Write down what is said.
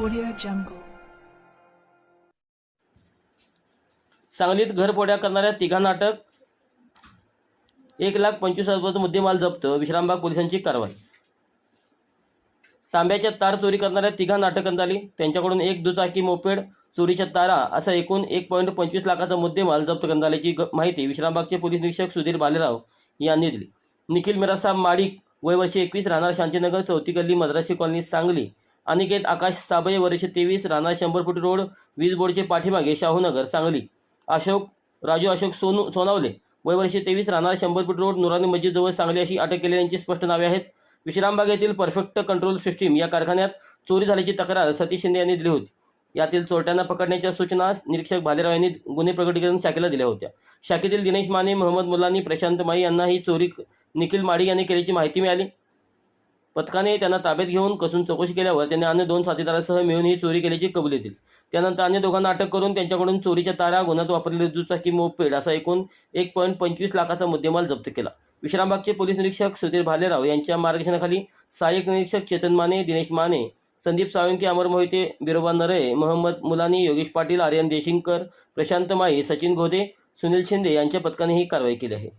Audio Jungle. सांगलीत घरपोड्या करणाऱ्या तिघा नाटक एक लाख पंचवीस हजार मुद्देमाल जप्त विश्रामबाग पोलिसांची कारवाई. तांब्याच्या तार चोरी करणाऱ्या तिघा नाटक करण्यात त्यांच्याकडून एक दुचाकी मोपेड चोरीच्या तारा असा एकूण एक पॉईंट पंचवीस लाखाचा मुद्देमाल जप्त करण्यात आल्याची माहिती विश्रामबागचे पोलीस निरीक्षक सुधीर भालेराव यांनी दिली. निखिल मिरासा माडिक वय वर्षी एकवीस राहणार शांतीनगर चौथी गल्ली मद्रासी कॉलनी सांगली. अनिकेत आकाश साबळे वर्ष तेवीस राणा शंभर फूट रोड वीज बोर्डचे पाठीमागे शाहूनगर सांगली. अशोक राजू अशोक सोनू सोनावले. वय वर्ष तेवीस राहणार शंभर फूट रोड नुरानी मस्जिद जवळ सांगली अशी अटक केलेल्यांची स्पष्ट नावे आहेत. विश्रामबाग येथील परफेक्ट कंट्रोल सिस्टीम या कारखान्यात चोरी झाल्याची तक्रार सतीश शिंदे यांनी दिली होती. यातील चोरट्यांना पकडण्याच्या सूचना निरीक्षक भालेराव यांनी गुन्हे प्रकटीकरण शाखेला दिल्या होत्या. शाखेतील दिनेश माने मोहम्मद मुलानी प्रशांत माई यांना ही चोरी निखिल माडी यांनी केल्याची माहिती मिळाली. पथकाने त्यांना ताब्यात घेऊन कसून चौकशी केल्यावर त्यांनी अन्य दोन साथीदारासह मिळून ही चोरी केल्याची कबुली दिली त्यानंतर अन्य दोघांना अटक करून त्यांच्याकडून चोरीच्या तारा गुन्ह्यात वापरलेली दुचाकी मोपेड असा एकूण एक पॉईंट पंचवीस लाखाचा मुद्देमाल जप्त केला. विश्रामबागचे पोलीस निरीक्षक सुधीर भालेराव यांच्या मार्गदर्शनाखाली सहाय्यक निरीक्षक चेतन माने दिनेश माने संदीप साळुंके अमर मोहिते बिरोबा नरे मोहम्मद मुलानी योगेश पाटील आर्यन देशिंगकर प्रशांत माई सचिन घोदे सुनील शिंदे यांच्या पथकाने ही कारवाई केली आहे.